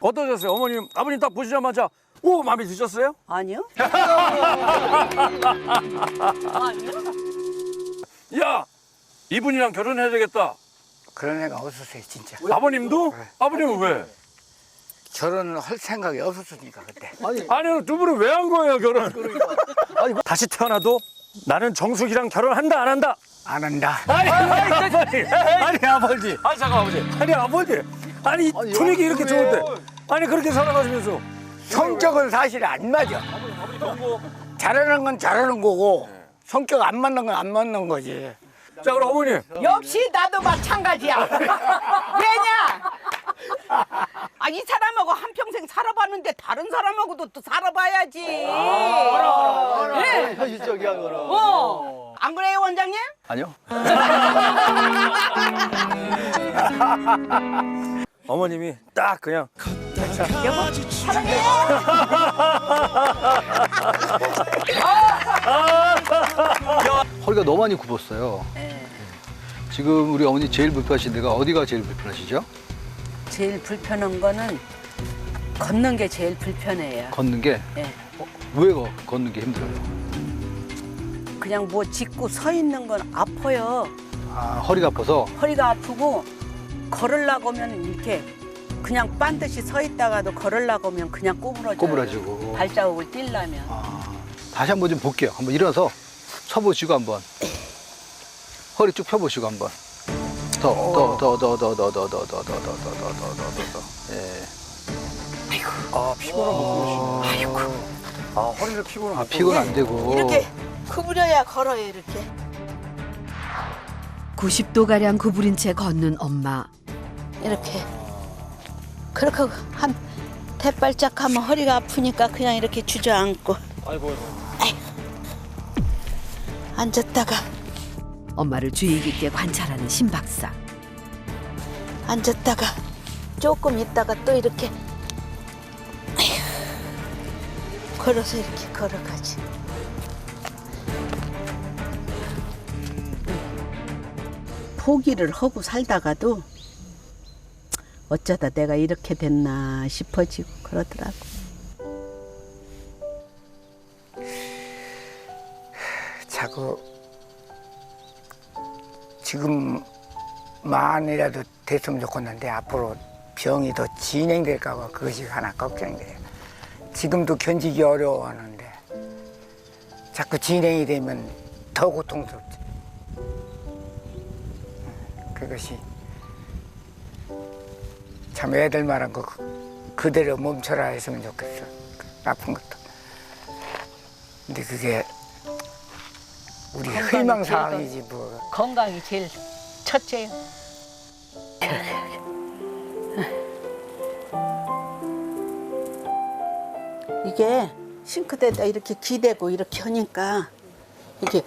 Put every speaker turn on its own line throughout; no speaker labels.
어떠셨어요? 어머님, 아버님 딱 보시자마자 오 마음에 드셨어요?
아니요?
야 이분이랑 결혼해야 되겠다.
그런 애가 없었어요 진짜
아버님도? 아버님은 왜?
결혼을 할 생각이 없었으니까 그때
아니 두 분은 왜 한 거예요 결혼? 아니, 다시 태어나도 나는 정숙이랑 결혼한다 안 한다?
안 한다
아니 아니 아니, 아니 아버지. 아니 잠깐 아버지. 아니 아버지. 아니 분위기 이렇게 좋은데 아니 그렇게 살아가시면서
성격은 사실 안 맞아 잘하는 건 잘하는 거고 성격 안 맞는 건 안 맞는 거지
자 그럼 어머님
역시 나도 마찬가지야. 왜냐? 아, 이 사람하고 한평생 살아봤는데 다른 사람하고도 또 살아봐야지. 네.
현실적이야 그럼.
어. 안 그래요, 원장님?
아니요.
어머님이 딱 그냥
여보, 사랑해.
허리가 너무 많이 굽었어요. 지금 우리 어머니 제일 불편하신 데가 어디가 제일 불편하시죠?
제일 불편한 거는 걷는 게 제일 불편해요.
걷는 게.
예.
어, 왜 거- 걷는 게 힘들어요?
그냥 뭐 짚고 서 있는 건 아파요.
아, 허리가 아파서
허리가 아프고 걸으려고 하면 이렇게 그냥 반드시 서 있다가도 걸으려고 하면 그냥 꼬부러져요.
꼬부라지고.
발자국을 뛸려면.
아, 다시 한번 좀 볼게요. 한번 일어나서 서보시고 한번. 허리 쭉 펴보시고 한번. 더, 더, 더, 더, 더, 더, 더, 더, 더, 더, 더, 더, 더, 더, 더, 더, 더. 예.
아 피곤한 못 보시네. 아이고. 아 허리를 피곤한
아,
못
피곤 안 되고.
이렇게 구부려야 걸어요, 이렇게.
90도 가량 구부린 채 걷는 엄마.
이렇게. 그렇게 한 대발짝 하면 허리가 아프니까 그냥 이렇게 주저앉고.
아이고.
앉았다가
엄마를 주의 깊게 관찰하는 신박사.
앉았다가 조금 있다가 또 이렇게. 걸어서 이렇게 걸어가지.
포기를 하고 살다가도 어쩌다 내가 이렇게 됐나 싶어지고 그러더라고.
자꾸 지금만이라도 됐으면 좋겠는데 앞으로 병이 더 진행될까 봐 그것이 하나 걱정돼요. 지금도 견디기 어려워하는데 자꾸 진행이 되면 더 고통스럽지. 음, 그것이 참 애들 말한 거 그- 그대로 멈춰라 했으면 좋겠어. 그 아픈 것도. 근데 그게 우리 희망 사항이지 뭐.
건강이 제일 첫째요
이게 싱크대에다 이렇게 기대고 이렇게 하니까 이게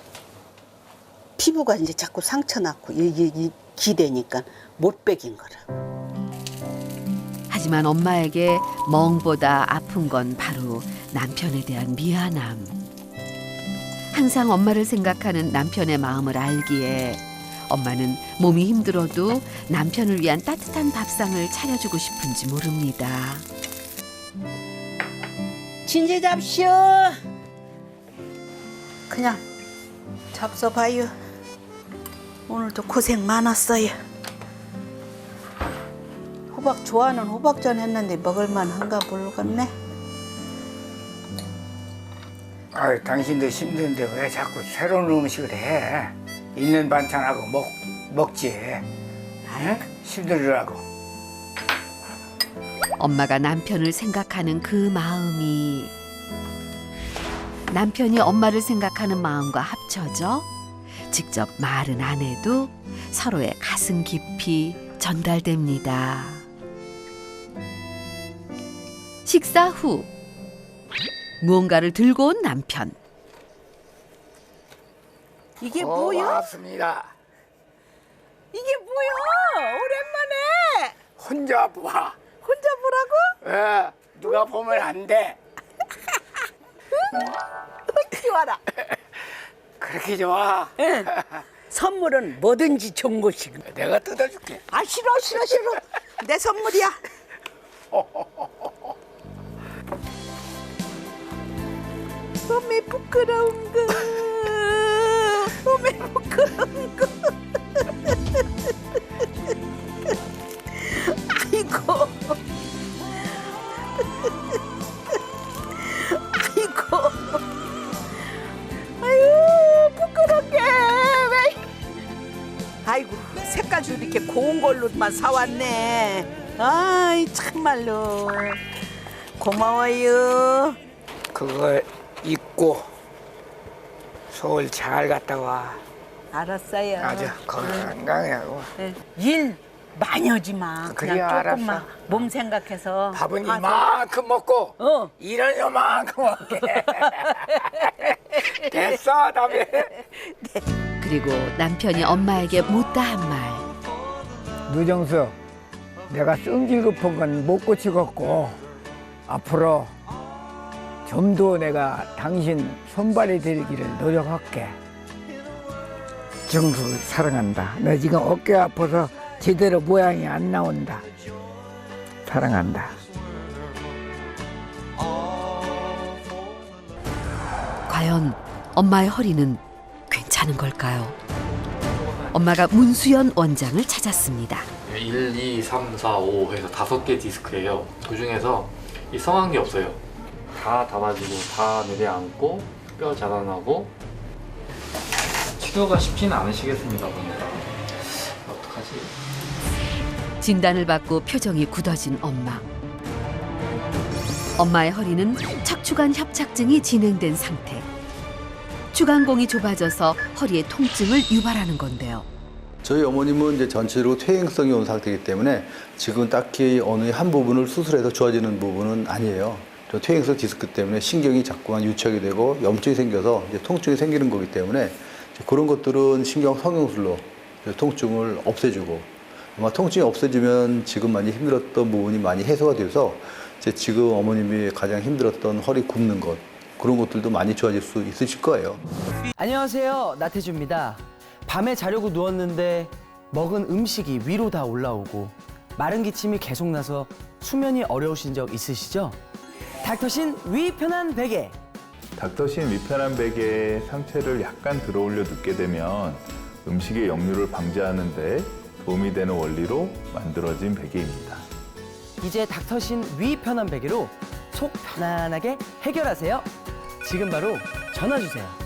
피부가 이제 자꾸 상처 났고 이게 이 기대니까 못 베긴 거라.
하지만 엄마에게 멍보다 아픈 건 바로 남편에 대한 미안함. 항상 엄마를 생각하는 남편의 마음을 알기에 엄마는 몸이 힘들어도 남편을 위한 따뜻한 밥상을 차려주고 싶은지 모릅니다.
진지 잡시오. 그냥 잡숴봐요. 오늘도 고생 많았어요. 호박 좋아하는 호박전 했는데 먹을만 한가 모르겠네.
아유, 당신도 힘든데 왜 자꾸 새로운 음식을 해? 있는 반찬하고 먹, 먹지. 응? 힘들으라고.
엄마가 남편을 생각하는 그 마음이 남편이 엄마를 생각하는 마음과 합쳐져 직접 말은 안 해도 서로의 가슴 깊이 전달됩니다. 식사 후 무언가를 들고 온 남편.
이게
어,
뭐야?
고맙습니다.
이게 뭐야? 오랜만에
혼자 봐.
혼자 보라고?
왜? 누가 보면 안 돼.
좋아라.
그렇게 좋아.
선물은 뭐든지 좋은 것이고.
내가 뜯어줄게.
아 싫어 싫어 싫어. 내 선물이야. 어메 부끄러운 거. 어메 부끄러운 거. 아이고. 아이고. 아유 부끄럽게 왜? 아이고 색깔도 이렇게 고운 걸로만 사왔네. 아이 참말로 고마워요.
그거 입고 서울 잘 갔다 와.
알았어요.
아주 건강하고.
일 많이 하지 마.
그래,
그냥 조금만
알았어.
몸 생각해서.
밥은
가서.
이만큼 먹고
어.
일은 요만큼 먹게. 됐어, 다음에.
그리고 남편이 엄마에게 못다한 말.
누정수, 내가 성질 급한 건 못 고치겠고 앞으로 좀 더 내가 당신 손발이 되기를 노력할게. 정수 사랑한다. 너 지금 어깨 아파서 제대로 모양이 안 나온다. 사랑한다.
과연 엄마의 허리는 괜찮은 걸까요? 엄마가 문수연 원장을 찾았습니다.
1, 2, 3, 4, 5 해서 다섯 개 디스크예요. 그 중에서 이 성한 게 없어요. 다 닫아지고 다 내려앉고 뼈 자라나고 치료가 쉽지는 않으시겠습니다 보니까 어떡하지?
진단을 받고 표정이 굳어진 엄마. 엄마의 허리는 척추관 협착증이 진행된 상태. 추간공이 좁아져서 허리의 통증을 유발하는 건데요.
저희 어머님은 이제 전체로 퇴행성이 온 상태이기 때문에 지금 딱히 어느 한 부분을 수술해서 좋아지는 부분은 아니에요. 저 퇴행성 디스크 때문에 신경이 자꾸만 유착이 되고 염증이 생겨서 이제 통증이 생기는 거기 때문에 그런 것들은 신경 성형술로 통증을 없애주고 아마 통증이 없어지면 지금 많이 힘들었던 부분이 많이 해소가 돼서 이제 지금 어머님이 가장 힘들었던 허리 굽는 것 그런 것들도 많이 좋아질 수 있으실 거예요.
안녕하세요 나태주입니다 밤에 자려고 누웠는데 먹은 음식이 위로 다 올라오고 마른 기침이 계속 나서 수면이 어려우신 적 있으시죠? 닥터신 위 편한 베개
닥터신 위편한 베개에 상체를 약간 들어 올려 눕게 되면 음식의 역류를 방지하는 데 도움이 되는 원리로 만들어진 베개입니다.
이제 닥터신 위 편한 베개로 속 편안하게 해결하세요 지금 바로 전화 주세요